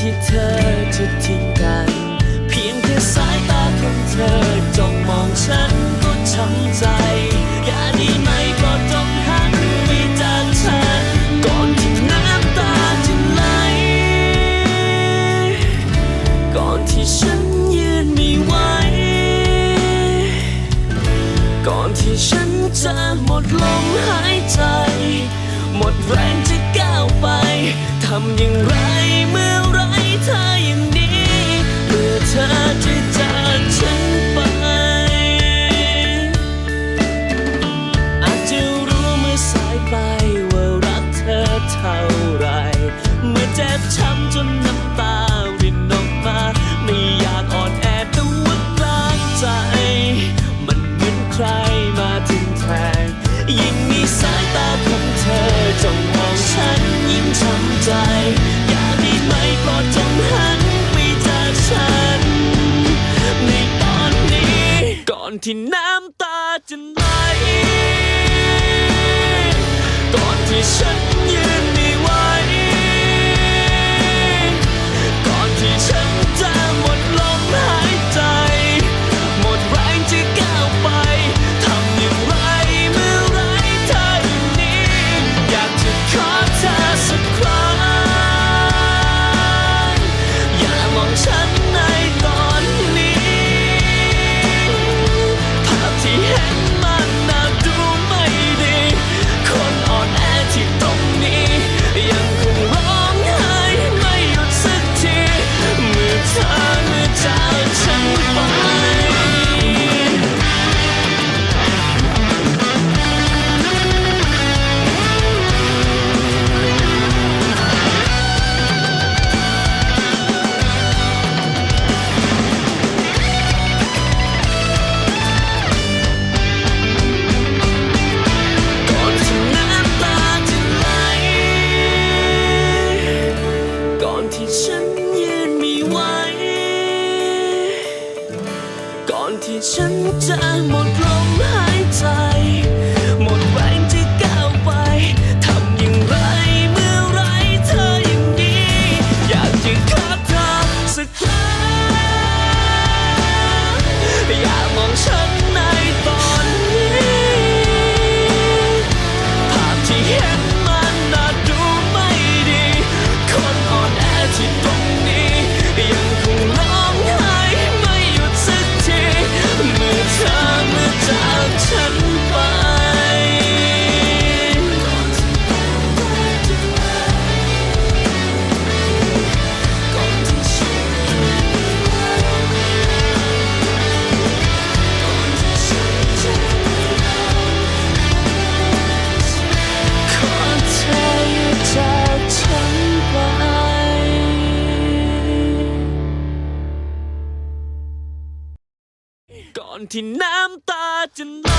ที่เธอจะทิ้งกัน เพียงแค่สายตาของเธอจ้องมองฉันก็ช้ำใจ อย่าดีไหมก็ต้องหันไปจากฉัน ก่อนที่น้ำตาจะไหล ก่อนที่ฉันยืนไม่ไหว ก่อนที่ฉันจะหมดลมหายใจ หมดแรง ปรจงหันไปจากฉัน ในตอนนี้ ก่อนที่น้ำตาจะไหลก่อนที่ฉัน ก่อนที่ฉันจะหมดลมหายใจ ที่น้ำตาจะไหล